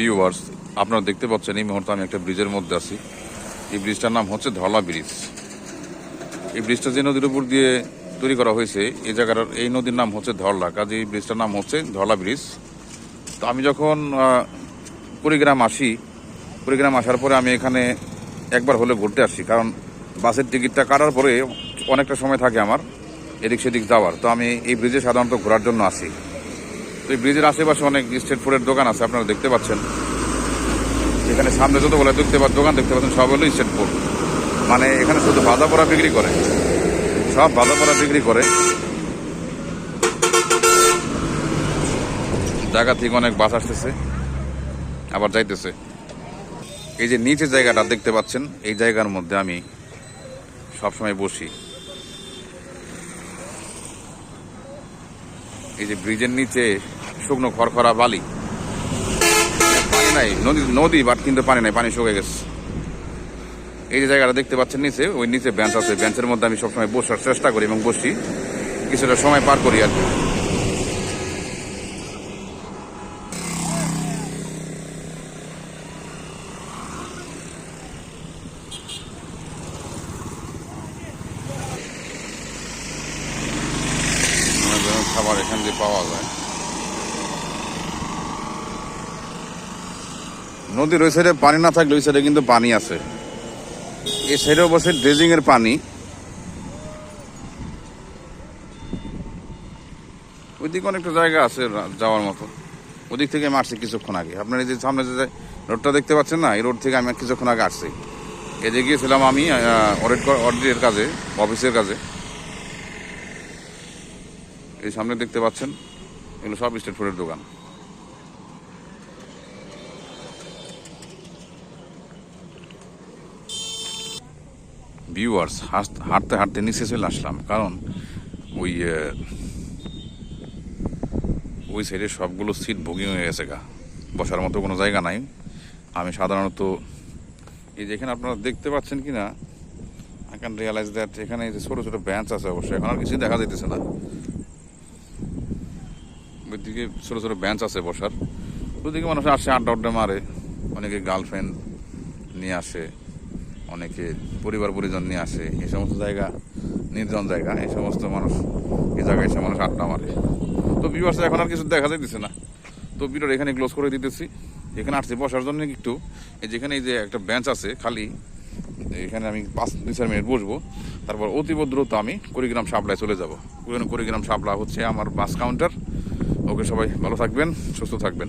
Viewers আপনারা দেখতে পাচ্ছেন এই মুহূর্তে আমি একটা ব্রিজের মধ্যে আছি। এই ব্রিজটার নাম হচ্ছে ধলা ব্রিজ এই ব্রিজটা যে নদীর উপর দিয়ে তৈরি করা হয়েছে, এই জায়গার এই নদীর নাম হচ্ছে ধরলা। কাজে এই ব্রিজটার নাম হচ্ছে ধরলা ব্রিজ তো আমি যখন কুড়িগ্রাম আসি, কুড়িগ্রাম আসার পরে আমি এখানে একবার হলে ঘুরতে আসি, কারণ বাসের টিকিটটা কাটার পরে অনেকটা সময় থাকে আমার, এদিক সেদিক যাওয়ার। তো আমি এই ব্রিজে সাধারণত ঘোরার জন্য আসি। এই ব্রিজের আশেপাশে অনেক স্ট্রিট ফুডের দোকান আছে, আপনারা দেখতে পাচ্ছেন। এখানে সামনে যতগুলো দেখতে পা দোকান দেখতে পাচ্ছেন, সব হলো স্ট্রিট ফুড। মানে এখানে শুধু বাধা পড়া বিক্রি করে। সব বাধা পড়া বিক্রি করে। জায়গা থেকে অনেক বাস আসতেছে, আবার যাইতেছে। এই যে নিচে জায়গাটা দেখতে পাচ্ছেন, এই জায়গার মধ্যে আমি সবসময় বসি। এই যে ব্রিজের নিচে শুকনো খড়খড়া বালি। পানি নাই, নদী নদী, বাট কিন্তু পানি নাই, পানি শুকে গেছে। এই যে জায়গাটা দেখতে পাচ্ছেন নিচে, ওই নিচে বেঞ্চ আছে। বেঞ্চের মধ্যে আমি সবসময় বসার চেষ্টা করি এবং বসি। কিছুটা সময় পার করি আর কি। খাবার এখান দিয়ে পাওয়া যায়। নদীর ওই সাইডে পানি না থাকলে ওই সাইডে কিন্তু পানি আছে। এই সাইডে অবশ্যই ড্রেজিং এর পানি। ওইদিকে অনেকটা জায়গা আছে যাওয়ার মতো। ওদিক থেকে আমি আসছি কিছুক্ষণ আগে। আপনার এই যে সামনে যে রোডটা দেখতে পাচ্ছেন না, এই রোড থেকে আমি কিছুক্ষণ আগে আসছি। এদিকে গিয়েছিলাম আমি অডিট অডিটের কাজে, অফিসের কাজে। এই সামনে দেখতে পাচ্ছেন, এগুলো সব স্টেট ফুডের দোকান। ভিউয়ার্স হাঁটতে হাঁটতে নিচে চলে আসলাম। কারণ ওই ওই সাইডে সবগুলো সিট বুকিং হয়ে গেছে গা। বসার মতো কোনো জায়গা নাই। আমি সাধারণত এই যে এখানে আপনারা দেখতে পাচ্ছেন কি না আই ক্যান রিয়ালাইজ দ্যাট এখানে যে ছোটো ছোটো ব্যাঞ্চ আছে অবশ্যই। এখন আর কিছুই দেখা যাইতেছে না। ওইদিকে ছোটো ছোটো ব্যাঞ্চ আছে বসার। ওইদিকে মানুষ আসে আড্ডা আড্ডা মারে। অনেকে গার্লফ্রেন্ড নিয়ে আসে। অনেকে পরিবার পরিজন নিয়ে আসে, এই সমস্ত জায়গা নির্জন জায়গা, এই সমস্ত মানুষ, এই জায়গায় এসে মানুষ আড্ডা মারে। তো বিবাস এখন আর কিছু দেখা যাইতেছে না। তো বিরোধ এখানে ক্লোজ করে দিতেছি। এখানে আসছি বসার জন্য একটু। এই যেখানে এই যে একটা বেঞ্চ আছে খালি, এখানে আমি পাঁচ, দুই, চার মিনিট বসবো। তারপর অতীব দ্রুত আমি কুড়িগ্রাম সাপলায় চলে যাব। কুড়িগ্রাম সাপলা হচ্ছে আমার বাস কাউন্টার ওকে সবাই ভালো থাকবেন, সুস্থ থাকবেন।